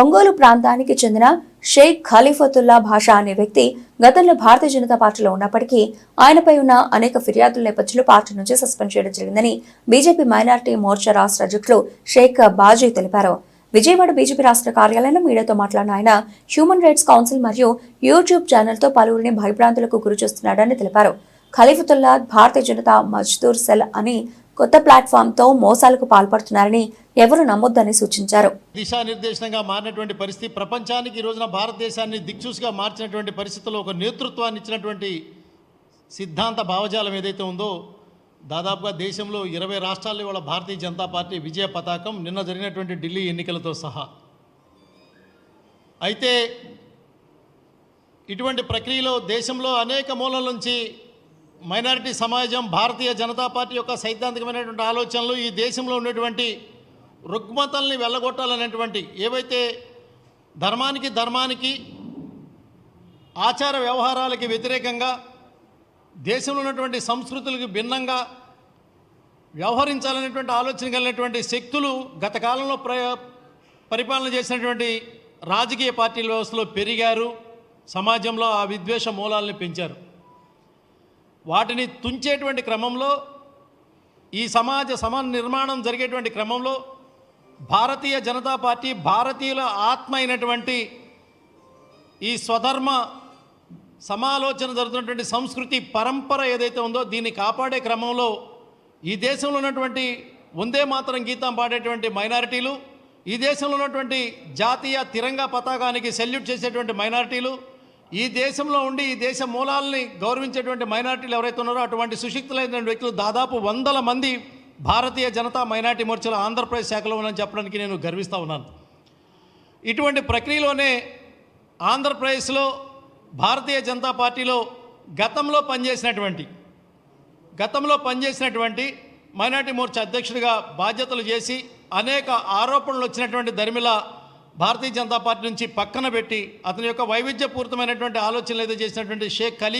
ఒంగోలు ప్రాంతానికి చెందిన షేక్ ఖలీఫతుల్లా భాషా అనే వ్యక్తి గతంలో భారతీయ జనతా పార్టీలో ఉన్నప్పటికీ ఆయనపై ఉన్న అనేక ఫిర్యాదుల నేపథ్యంలో పార్టీ నుంచి సస్పెండ్ చేయడం జరిగిందని బీజేపీ మైనార్టీ మోర్చా రాష్ట్ర అధ్యక్షులు షేక్ బాజీ తెలిపారు. విజయవాడ బీజేపీ రాష్ట్ర కార్యాలయంలో మీడియాతో మాట్లాడిన ఆయన హ్యూమన్ రైట్స్ కౌన్సిల్ మరియు యూట్యూబ్ ఛానల్తో పలువురిని భయభ్రాంతులకు గురి చేస్తున్నాడని తెలిపారు. ఖలీఫతుల్లా భారతీయ జనతా మజ్దూర్ సెల్ అని కొత్త ప్లాట్ఫామ్తో మోసాలకు పాల్పడుతున్నారని ఎవరు నమ్మొద్దని సూచించారు. దిశానిర్దేశంగా మారినటువంటి పరిస్థితి ప్రపంచానికి ఈ రోజున భారతదేశాన్ని దిక్చూసిగా మార్చినటువంటి పరిస్థితుల్లో ఒక నేతృత్వాన్ని ఇచ్చినటువంటి సిద్ధాంత భావజాలం ఏదైతే ఉందో దాదాపుగా దేశంలో ఇరవై రాష్ట్రాల్లో ఇవాళ భారతీయ జనతా పార్టీ విజయ పతాకం నిన్న జరిగినటువంటి ఢిల్లీ ఎన్నికలతో సహా. అయితే ఇటువంటి ప్రక్రియలో దేశంలో అనేక మూలల నుంచి మైనారిటీ సమాజం భారతీయ జనతా పార్టీ యొక్క సైద్ధాంతికమైనటువంటి ఆలోచనలు ఈ దేశంలో ఉన్నటువంటి రుగ్మతల్ని వెళ్ళగొట్టాలనేటువంటి ఏవైతే ధర్మానికి ధర్మానికి ఆచార వ్యవహారాలకి వ్యతిరేకంగా దేశంలో ఉన్నటువంటి సంస్కృతులకు భిన్నంగా వ్యవహరించాలనేటువంటి ఆలోచన కలిగినటువంటి శక్తులు గత కాలంలో ప్ర పరిపాలన చేసినటువంటి రాజకీయ పార్టీల వ్యవస్థలో పెరిగారు. సమాజంలో ఆ విద్వేష మూలాల్ని పెంచారు. వాటిని తుంచేటువంటి క్రమంలో ఈ సమాజ సమ నిర్మాణం జరిగేటువంటి క్రమంలో భారతీయ జనతా పార్టీ భారతీయుల ఆత్మ అయినటువంటి ఈ స్వధర్మ సమాలోచన జరుగుతున్నటువంటి సంస్కృతి పరంపర ఏదైతే ఉందో దీన్ని కాపాడే క్రమంలో ఈ దేశంలో ఉన్నటువంటి వందే మాత్రం గీతం పాడేటువంటి మైనారిటీలు ఈ దేశంలో ఉన్నటువంటి జాతీయ తిరంగా పతాకానికి సెల్యూట్ చేసేటువంటి మైనారిటీలు ఈ దేశంలో ఉండి ఈ దేశ మూలాల్ని గౌరవించేటువంటి మైనార్టీలు ఎవరైతే ఉన్నారో అటువంటి సుశిక్తులైనటువంటి వ్యక్తులు దాదాపు వందల మంది భారతీయ జనతా మైనార్టీ మోర్చాలో ఆంధ్రప్రదేశ్ శాఖలో ఉన్నారని చెప్పడానికి నేను గర్విస్తూ ఉన్నాను. ఇటువంటి ప్రక్రియలోనే ఆంధ్రప్రదేశ్లో భారతీయ జనతా పార్టీలో గతంలో పనిచేసినటువంటి గతంలో పనిచేసినటువంటి మైనార్టీ మోర్చా అధ్యక్షుడిగా బాధ్యతలు చేసి అనేక ఆరోపణలు వచ్చినటువంటి దరిమిల భారతీయ జనతా పార్టీ నుంచి పక్కన పెట్టి అతని యొక్క వైవిధ్యపూరితమైనటువంటి ఆలోచనలు ఏదో చేసినటువంటి షేక్ ఖలీ